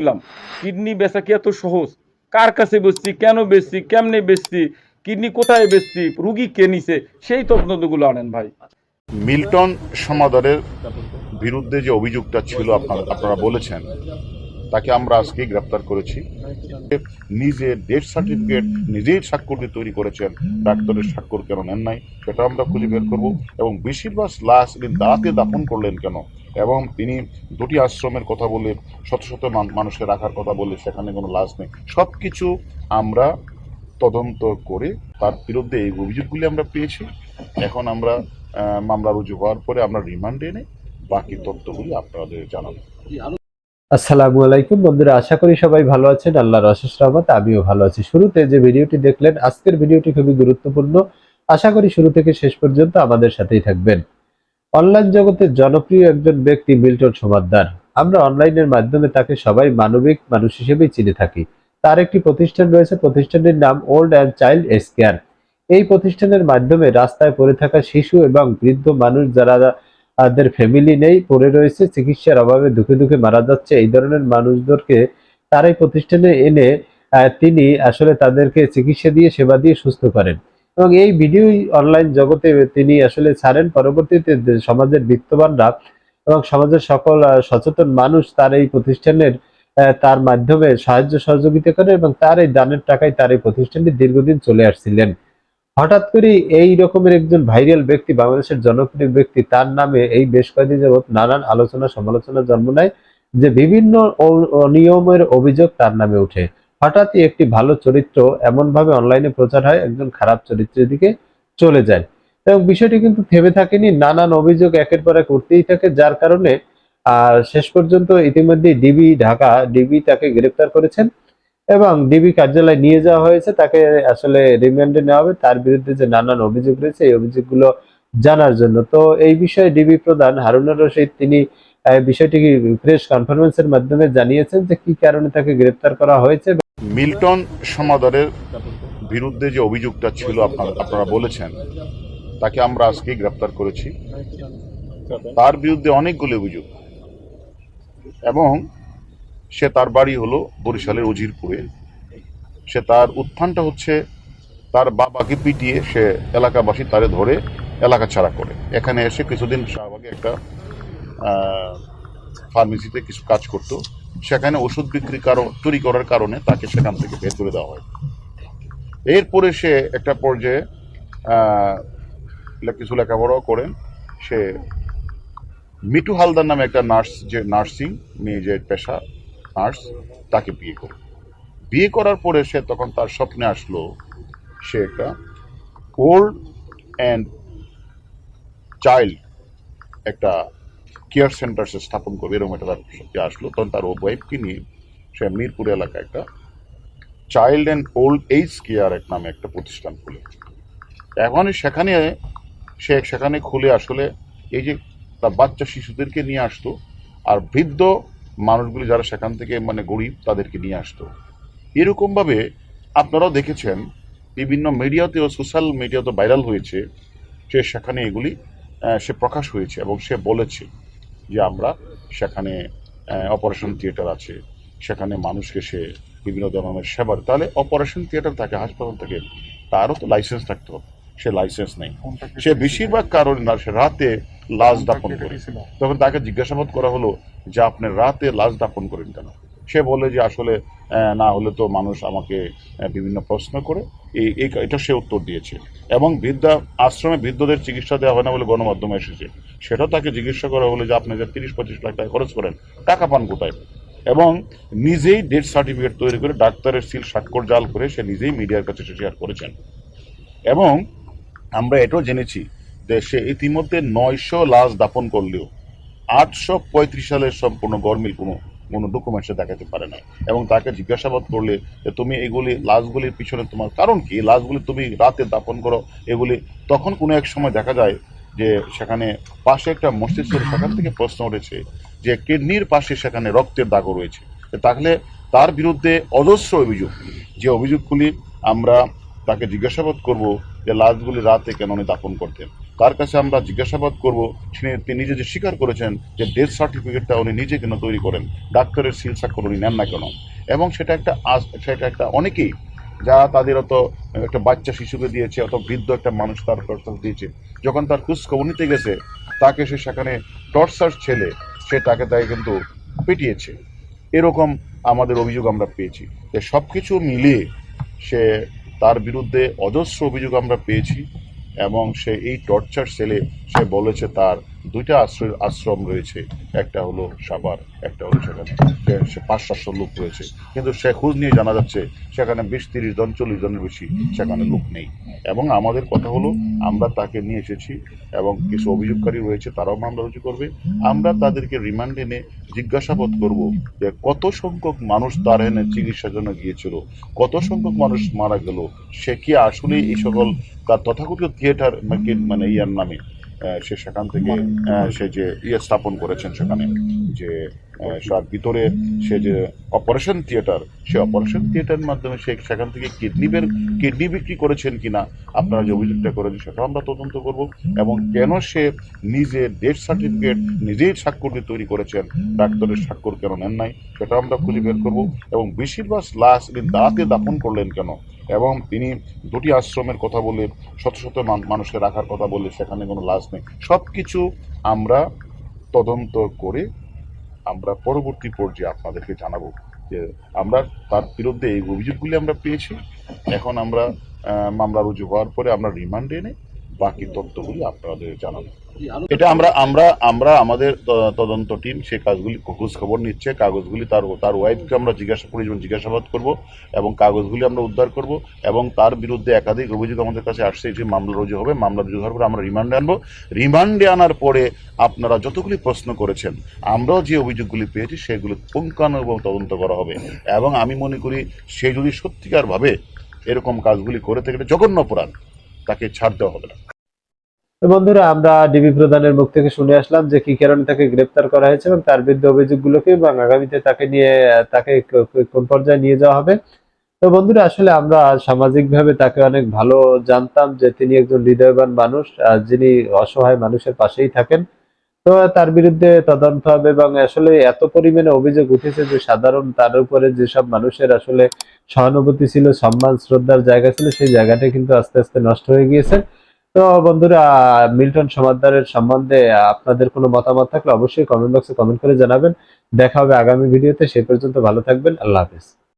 বললাম কিডনি বেচা কি এত সহজ? কার কাছে বেচছি? কেন বেচছি? কেমনে বেচছি? কিডনি কোথায় বেচছি? রুগী কে নিছে? সেই তদন্তগুলো আনেন ভাই। মিল্টন সমাদরের বিরুদ্ধে যে অভিযোগটা ছিল আপনারা আপনারা বলেছেন, তাকে আমরা আজকে গ্রেপ্তার করেছি। নিজে ডেথ সার্টিফিকেট নিজেই স্বাক্ষর দিয়ে তৈরি করেছেন। ডাক্তারের স্বাক্ষর কেন নেন নাই? সেটা আমরা খুঁজে বের করব। এবং বেশিরভাগ লাশ তিনি দাঁতে দাফন করলেন কেন? এবং তিনি দুটি আশ্রমের কথা বলে, শত শত মান- মানুষকে রাখার কথা বলে সেখানে কোনো লাশ নেই। সব কিছু আমরা তদন্ত করে তার বিরুদ্ধে এই অভিযোগগুলি আমরা পেয়েছি। এখন আমরা মামলা রুজু হওয়ার পরে আমরা রিমান্ডে এনে বাকি তথ্যগুলি আপনাদের জানাব। আসসালামু আলাইকুম বন্ধুরা, আশা করি সবাই ভালো আছেন। আল্লাহর অশেষ রহমত, আমিও ভালো আছি। শুরুতে যে ভিডিওটি দেখলেন, আজকের ভিডিওটি খুবই গুরুত্বপূর্ণ। আশা করি শুরু থেকে শেষ পর্যন্ত আমাদের সাথেই থাকবেন। অনলাইন জগতের জনপ্রিয় একজন ব্যক্তি মিল্টন সমাদ্দার। আমরা অনলাইনের মাধ্যমে তাকে সবাই মানবিক মানুষ হিসেবেই চিনে থাকি। তার একটি প্রতিষ্ঠান রয়েছে, প্রতিষ্ঠানটির নাম old and child's care এই প্রতিষ্ঠানের মাধ্যমে রাস্তায় পড়ে থাকা শিশু এবং বৃদ্ধ মানুষ যারা তাদের ফ্যামিলি নেই, পড়ে রয়েছে, চিকিৎসার অভাবে দুঃখে দুঃখে মারা যাচ্ছে, এই ধরনের মানুষদেরকে তার এই প্রতিষ্ঠানে এনে তিনি আসলে তাদেরকে চিকিৎসা দিয়ে, সেবা দিয়ে সুস্থ করেন। এবং এই ভিডিও অনলাইন জগতে তিনি আসলে ছাড়েন। পরবর্তীতে সমাজের বিত্তবানরা এবং সমাজের সকল সচেতন মানুষ তার এই প্রতিষ্ঠানের তার মাধ্যমে সাহায্য সহযোগিতা করে এবং তার এই দানের টাকায় তার এই প্রতিষ্ঠানটি দীর্ঘদিন চলে আসছিলেন। হঠাৎ করে এই রকমের একজন ভাইরাল ব্যক্তি, বাংলাদেশের জনপ্রিয় ব্যক্তি, তার নামে এই বেশ কয়েকদিন যাবৎ নানান আলোচনা সমালোচনা জন্ম নেয় যে বিভিন্ন অনিয়মের অভিযোগ তার নামে ওঠে। হঠাৎই একটি ভালো চরিত্র এমনভাবে অনলাইনে প্রচার হয়, একজন খারাপ চরিত্রের দিকে চলে যায়। এবং বিষয়টি কিন্তু থেমে থাকেনি, নানান অভিযোগ একের পর এক উঠতেই থাকে, যার কারণে আহ শেষ পর্যন্ত ইতিমধ্যে ডিবি ঢাকা, ডিবি তাকে গ্রেপ্তার করেছেন এবং ডিবি কার্যালয়ে নিয়ে যাওয়া হয়েছে, তাকে আসলে রিমান্ডে নেওয়া হবে। তার বিরুদ্ধে যে নানান অভিযোগ রয়েছে, এই অভিযোগগুলো জানার জন্য। তো এই বিষয়ে ডিবি প্রধান হারুনুর রশিদ, তিনি বিষয়টি প্রেস কনফারেন্সের মাধ্যমে জানিয়েছেন যে কি কারণে তাকে গ্রেপ্তার করা হয়েছে। মিল্টন সমাদরের বিরুদ্ধে যে অভিযোগটা ছিল আপনারা আপনারা বলেছেন, তাকে আমরা আজকে গ্রেপ্তার করেছি। তার বিরুদ্ধে অনেকগুলি অভিযোগ। এবং সে তার বাড়ি হলো বরিশালের উজিরপুরে। সে তার উত্থানটা হচ্ছে তার বাবাকে পিটিয়ে সে এলাকাবাসী তারে ধরে এলাকা ছাড়া করে। এখানে এসে কিছুদিন শাহবাগে একটা ফার্মেসিতে কিছু কাজ করতো। সেখানে ওষুধ বিক্রি কারণ, চুরি করার কারণে তাকে সেখান থেকে বের করে দেওয়া হয়। এরপরে সে একটা পর্যায়ে কিছু লেখাপড়াও করেন সে মিটু হালদার নামে একটা নার্স, যে নার্সিং মেয়ে যে পেশা, নার্স, তাকে বিয়ে করে। বিয়ে করার পরে সে তখন তার স্বপ্নে আসলো, সে একটা ওল্ড অ্যান্ড চাইল্ড একটা কেয়ার সেন্টার সে স্থাপন করবে, এরকম একটা তার আসলো। তখন তার ওয়াইফকে নিয়ে সে মিরপুর এলাকায় একটা child and old age care এক নামে একটা প্রতিষ্ঠান খুলে। এখন সেখানে সে, সেখানে খুলে আসলে এই যে তার বাচ্চা শিশুদেরকে নিয়ে আসতো আর বৃদ্ধ মানুষগুলি যারা সেখান থেকে মানে গরিব তাদেরকে নিয়ে আসতো। এরকমভাবে আপনারাও দেখেছেন, বিভিন্ন মিডিয়াতেও সোশ্যাল মিডিয়াতে ভাইরাল হয়েছে সে সেখানে এগুলি সে প্রকাশ হয়েছে এবং সে বলেছে যে আমরা সেখানে অপারেশন থিয়েটার আছে সেখানে মানুষকে সে বিভিন্ন ধরনের সেবার তাহলে অপারেশন থিয়েটার থাকে হাসপাতাল থেকে তারও তো লাইসেন্স থাকতে হবে। সে লাইসেন্স নেই। সে বেশিরভাগ কারণে না সে রাতে লাশ দাপন করে। তখন তাকে জিজ্ঞাসাবাদ করা হলো যে আপনি রাতে লাশ দাপন করেন কেন? সে বলে যে আসলে না হলে তো মানুষ আমাকে বিভিন্ন প্রশ্ন করে। এই এটা সে উত্তর দিয়েছে। এবং বৃদ্ধা, আশ্রমে বৃদ্ধদের চিকিৎসা দেওয়া হয় না বলে গণমাধ্যমে এসেছে। সেটাও তাকে জিজ্ঞাসা করা হলো যে, আপনি যে তিরিশ পঁচিশ লাখ টাকা খরচ করেন, টাকা পান কোথায়? এবং নিজেই ডেথ সার্টিফিকেট তৈরি করে ডাক্তারের সিল স্বাক্ষর, জাল করে সে নিজেই মিডিয়ার কাছে শেয়ার করেছেন। এবং আমরা এটাও জেনেছি যে সে ইতিমধ্যে নয়শো লাশ দাপন করলেও আটশো পঁয়ত্রিশ সালের সম্পূর্ণ গরমিল কোনো কোনো ডকুমেন্টসে দেখাতে পারে না এবং তাকে জিজ্ঞাসাবাদ করলে যে, তুমি এগুলি, লাশগুলির পিছনে তোমার কারণ কি? লাশগুলি তুমি রাতে দাপন করো, এগুলি তখন কোনো এক সময় দেখা যায় যে, সেখানে পাশে একটা মসজিদ ছিল, সেখান থেকে প্রশ্ন উঠেছে যে, কিডনির পাশে সেখানে রক্তের দাগও রয়েছে। তাহলে তার বিরুদ্ধে অজস্র অভিযোগ। যে অভিযোগগুলি আমরা তাকে জিজ্ঞাসাবাদ করব যে, লাশগুলি রাতে কেন উনি দাপন করতেন? তার কাছে আমরা জিজ্ঞাসাবাদ করব, তিনি নিজে যে স্বীকার করেছেন যে ডেথ সার্টিফিকেটটা উনি নিজে কেন তৈরি করেন, ডাক্তারের সিল স্বাক্ষর উনি নেন না কেন? এবং সেটা একটা আস- সেটা একটা অনেকেই যা তাদের অত একটা বাচ্চা শিশুকে দিয়েছে, অত বৃদ্ধ একটা মানুষ তার কাছে দিয়েছে, যখন তার খোঁজ খবর নিতে গেছে, তাকে সে সেখানে টর্চার ছেলে, সে তাকে তাই কিন্তু পিটিয়েছে। এরকম আমাদের অভিযোগ আমরা পেয়েছি। সব কিছু মিলিয়ে সে তার বিরুদ্ধে অজস্র অভিযোগ আমরা পেয়েছি। এবং সে এই টর্চার সেলে সে বলেছে, তার দুইটা আশ্রয়, আশ্রম রয়েছে। একটা হলো সাবার একটা হলো সেখানে। সে- পাঁচ সাতশো লোক রয়েছে। কিন্তু সে খোঁজ নিয়ে জানা যাচ্ছে, সেখানে বিশ, তিরিশ জন, চল্লিশ জনের বেশি সেখানে লোক নেই। এবং আমাদের কথা হলো, আমরা তাকে নিয়ে এসেছি এবং কিছু অভিযোগকারী রয়েছে, তারাও মামলা রুজু করবে। আমরা তাদেরকে রিমান্ড এনে জিজ্ঞাসাবাদ করব যে কত সংখ্যক মানুষ তার এনে চিকিৎসার জন্য গিয়েছিল, কত সংখ্যক মানুষ মারা গেল, সে কি আসলে এই সকল তার তথাকথিত থিয়েটার মানে ইয়ার নামে সে সেখান থেকে সে যে ইয়ে স্থাপন করেছেন সেখানে, যে তার ভিতরে সে যে অপারেশন থিয়েটার সে অপারেশন থিয়েটারের মাধ্যমে সে সেখান থেকে কিডনি বের কিডনি বিক্রি করেছেন কিনা, আপনারা যে অভিযোগটা করেছেন সেটা আমরা তদন্ত করব। এবং কেন সে নিজে ডেথ সার্টিফিকেট নিজেই স্বাক্ষর দিয়ে তৈরি করেছেন, ডাক্তারের স্বাক্ষর কেন নেন নাই, সেটা আমরা খুঁজে বের করব। এবং বেশিরভাগ লাশ তিনি দাঁড়াতে দাপন করলেন কেন? এবং তিনি দুটি আশ্রমের কথা বলে, শত শত মানুষকে রাখার কথা বলে সেখানে কোনো লাশ নেই। সব কিছু আমরা তদন্ত করে আমরা পরবর্তী পর্যায়ে আপনাদেরকে জানাব যে আমরা তার বিরুদ্ধে এই অভিযোগগুলি আমরা পেয়েছি। এখন আমরা মামলা রুজু হওয়ার পরে আমরা রিমান্ডে এনে বাকি তথ্যগুলি আপনাদের জানাব এটা আমরা আমরা আমরা আমাদের তদন্ত টিম সে কাজগুলি খোঁজ খবর নিচ্ছে কাগজগুলি তার তার ওয়াইফকে আমরা জিজ্ঞাসা পরিজন জিজ্ঞাসাবাদ করব এবং কাগজগুলি আমরা উদ্ধার করব এবং তার বিরুদ্ধে একাধিক অভিযোগ আমাদের কাছে আসছে যে মামলা রুজু হবে মামলা রুজু হওয়ার পরে আমরা রিমান্ডে আনব। রিমান্ডে আনার পরে আপনারা যতগুলি প্রশ্ন করেছেন আমরাও যে অভিযোগগুলি পেয়েছি সেগুলো পুঙ্খানুপুঙ্খ তদন্ত করা হবে এবং আমি মনে করি সে যদি সত্যিকারভাবে এরকম কাজগুলি করে থাকে এটা জঘন্য অপরাধ। তাকে ছাড় দেওয়া হবে না। বন্ধুরা, আমরা ডিবি প্রধানের মুখ থেকে শুনে আসলাম যে কি কারণে তাকে গ্রেপ্তার করা হয়েছে এবং তার বিরুদ্ধে অভিযোগগুলোকে এবং আগামীতে তাকে নিয়ে, তাকে কোন পর্যায়ে নিয়ে যাওয়া হবে। তো বন্ধুরা, আসলে আমরা সামাজিকভাবে তাকে অনেক ভালো জানতাম যে তিনি একজন হৃদয়বান মানুষ যিনি অসহায় মানুষের পাশেই থাকেন। তো তার বিরুদ্ধে তদন্ত হবে এবং আসলে এত পরিমাণে অভিযোগ উঠেছে যে সাধারণ তার উপরে যেসব মানুষের আসলে সহানুভূতি ছিল, সম্মান, শ্রদ্ধার জায়গা ছিল, সেই জায়গাটা কিন্তু আস্তে আস্তে নষ্ট হয়ে গিয়েছে। তো বন্ধুরা, মিল্টন সমাদ্দারের সম্বন্ধে আপনাদের কোনো মতামত থাকলে অবশ্যই কমেন্ট বক্সে কমেন্ট করে জানাবেন। দেখা হবে আগামী ভিডিওতে সেই পর্যন্ত ভালো থাকবেন, আল্লাহ হাফেজ।